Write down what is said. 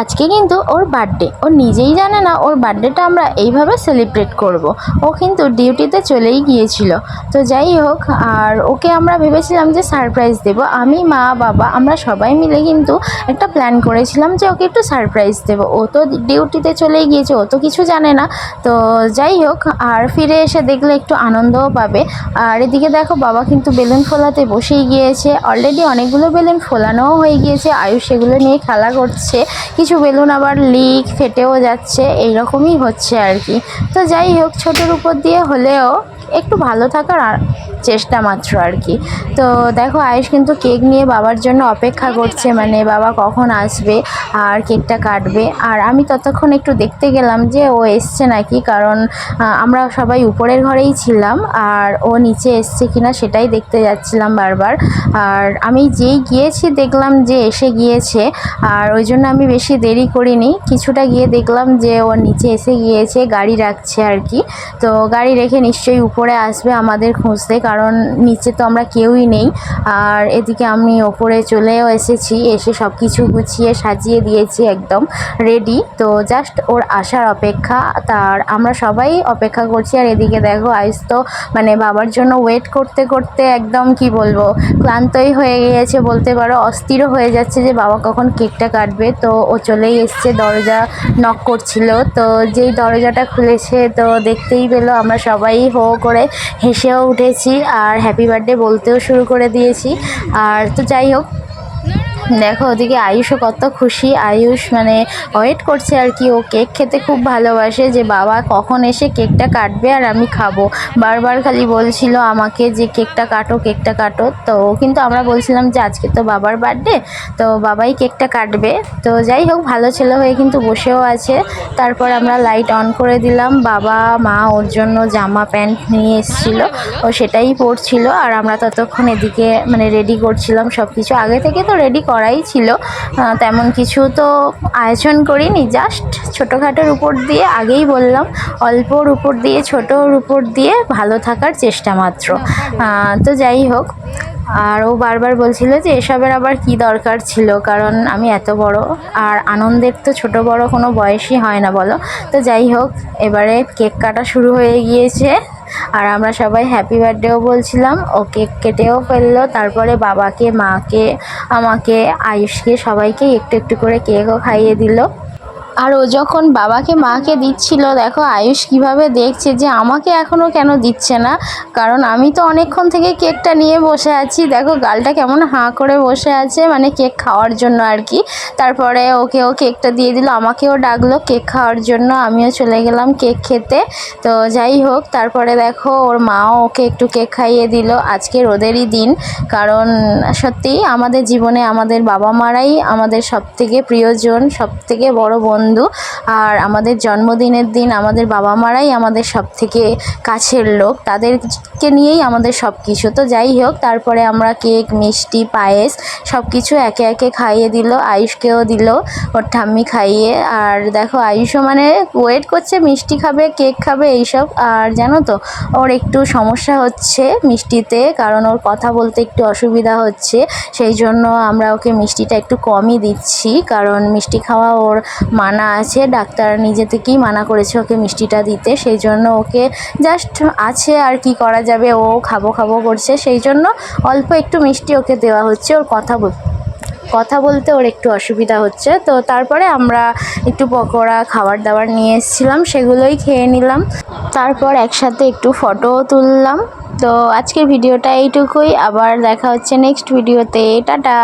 আজকে কিন্তু ওর বার্থডে ও নিজেই জানে না ওর বার্থডেটা আমরা এইভাবে সেলিব্রেট করব। ও কিন্তু ডিউটিতে চলেই গিয়েছিল। তো যাই হোক, আর ওকে আমরা ভেবেছিলাম যে সারপ্রাইজ দেব। আমি, মা, বাবা, আমরা সবাই মিলে কিন্তু একটা প্ল্যান করেছিলাম যে ওকে একটু সারপ্রাইজ দেব। ও তো ডিউটিতে চলেই গিয়েছে, ও তো কিছু জানে না। তো যাই হোক, আর ফিরে এসে দেখলে একটু আনন্দও পাবে। আর এদিকে দেখো, বাবা কিন্তু বেলুন ফোলাতে বসেই গিয়েছে। অলরেডি অনেকগুলো বেলুন ফোলানোও হয়ে গিয়েছে। আয়ুষ সেগুলো নিয়ে খেলা করছে। কিছু বেলুন আবার লিক ফেটেও যাচ্ছে, এইরকমই হচ্ছে আর কি। তো যাই হোক, ছোটোর উপর দিয়ে হলেও একটু ভালো থাকার চেষ্টা মাত্র আর কি। তো দেখো আয়ুষ কিন্তু কেক নিয়ে বাবার জন্য অপেক্ষা করছে মানে বাবা কখন আসবে আর কেকটা কাটবে। আর আমি ততক্ষণ একটু দেখতে গেলাম যে ও এসছে নাকি, কারণ আমরা সবাই উপরের ঘরেই ছিলাম আর ও নিচে এসছে কিনা সেটাই দেখতে যাচ্ছিলাম বারবার। আর আমি যেই গিয়েছি দেখলাম যে এসে গিয়েছে, আর ওই জন্য আমি বেশি দেরি করিনি। কিছুটা গিয়ে দেখলাম যে ও নিচে এসে গিয়েছে, গাড়ি রাখছে আর কি। তো গাড়ি রেখে নিশ্চয়ই আসবে আমাদের খুঁজতে, কারণ নিচে তো আমরা কেউই নেই। আর এদিকে আমি ওপরে চলেও এসেছি, এসে সব কিছু গুছিয়ে সাজিয়ে দিয়েছি একদম রেডি তো জাস্ট ওর আসার অপেক্ষা, তার আমরা সবাই অপেক্ষা করছি। আর এদিকে দেখো আইস তো মানে বাবার জন্য ওয়েট করতে করতে একদম কি বলব, ক্লান্তই হয়ে গিয়েছে বলতে পারো, অস্থিরও হয়ে যাচ্ছে যে বাবা কখন কেকটা কাটবে। তো ও চলেই এসছে, দরজা নক করছিল। তো যেই দরজাটা খুলেছে, তো দেখতেই পেল আমরা সবাই হো করে হেসেও উঠেছি আর হ্যাপি বার্থডে বলতেও শুরু করে দিয়েছি। আর তো যাই হোক দেখো ওদিকে আয়ুষও কত খুশি। আয়ুষ মানে ওয়েট করছে আর কি, ও কেক খেতে খুব ভালোবাসে যে বাবা কখন এসে কেকটা কাটবে আর আমি খাব। বারবার খালি বলছিল আমাকে যে কেকটা কাটো কেকটা কাটো। তো কিন্তু আমরা বলছিলাম যে আজকে তো বাবার বার্থডে তো বাবাই কেকটা কাটবে। তো যাই হোক, ভালো ছেলে হয়ে কিন্তু বসেও আছে। তারপর আমরা লাইট অন করে দিলাম। বাবা, মা ওর জন্য জামা, প্যান্ট নিয়ে এসেছিল। ও সেটাই পরছিল। আর আমরা ততক্ষণ এদিকে মানে রেডি করছিলাম সব কিছু আগে থেকে তো রেডি করাই ছিল। তেমন কিছু তো আয়োজন করিনি জাস্ট ছোটোখাটোর উপর দিয়ে আগেই বললাম, অল্পর উপর দিয়ে, ছোটোর উপর দিয়ে ভালো থাকার চেষ্টা মাত্র। তো যাই হোক আর ও বারবার বলছিল যে এসবের আবার কি দরকার ছিল, কারণ আমি এত বড়। আর আনন্দের তো ছোট বড় কোনো বয়সই হয় না, বলো। তো যাই হোক, এবারে কেক কাটা শুরু হয়ে গিয়েছে। আর আমরা সবাই হ্যাপি বার্থডেও বলছিলাম। ও কেক কেটেও ফেলল। তারপরে বাবাকে, মাকে, আমাকে, আয়ুষকে সবাইকে একটু একটু করে কেকও খাইয়ে দিল। আর ও যখন বাবাকে মাকে দিচ্ছিল, দেখো আয়ুষ কীভাবে দেখছে যে আমাকে এখনও কেন দিচ্ছে না? কারণ আমি তো অনেকক্ষণ থেকে কেকটা নিয়ে বসে আছি। দেখো গালটা কেমন হাঁ করে বসে আছে মানে কেক খাওয়ার জন্য আর কি। তারপরে ওকে ও কেকটা দিয়ে দিল, আমাকেও ডাকলো কেক খাওয়ার জন্য, আমিও চলে গেলাম কেক খেতে। তো যাই হোক, তারপরে দেখো ওর মাও ওকে একটু কেক খাইয়ে দিল। আজকে রোদেরই দিন, কারণ সত্যি আমাদের জীবনে আমাদের বাবা মারাই আমাদের সব থেকে প্রিয়জন সব থেকে বড় বন্ধু। আর আমাদের জন্মদিনের দিন আমাদের বাবা মারাই আমাদের সব থেকে কাছের লোক। তাদেরকে নিয়েই আমাদের সব কিছু তো যাই হোক, তারপরে আমরা কেক, মিষ্টি, পায়েস সব কিছু একে একে খাইয়ে দিল, আয়ুষকেও দিল, ওর ঠাম্মি খাইয়ে। আর দেখো, আয়ুষও মানে ওয়েট করছে, মিষ্টি খাবে, কেক খাবে, এইসব। আর জানো তো, ওর একটু সমস্যা হচ্ছে মিষ্টিতে, কারণ ওর কথা বলতে একটু অসুবিধা হচ্ছে। সেই জন্য আমরা ওকে মিষ্টিটা একটু কমই দিচ্ছি, কারণ মিষ্টি খাওয়া ওর মানা আছে, ডাক্তার নিজে থেকেই মানা করেছে ওকে মিষ্টিটা দিতে, সেই জন্য ওকে জাস্ট আছে আর কি করা যাবে, ও খাব খাব করছে, সেই জন্য অল্প একটু মিষ্টি ওকে দেওয়া হচ্ছে, ওর কথা কথা বলতে ওর একটু অসুবিধা হচ্ছে, তো তারপরে আমরা একটু পকোড়া, খাবার দাবার নিয়ে এসেছিলাম, সেগুলোই খেয়ে নিলাম। তারপর একসাথে একটু ফটোও তুললাম, তো আজকের ভিডিওটা এইটুকুই, আবার দেখা হচ্ছে নেক্সট ভিডিওতে টাটা!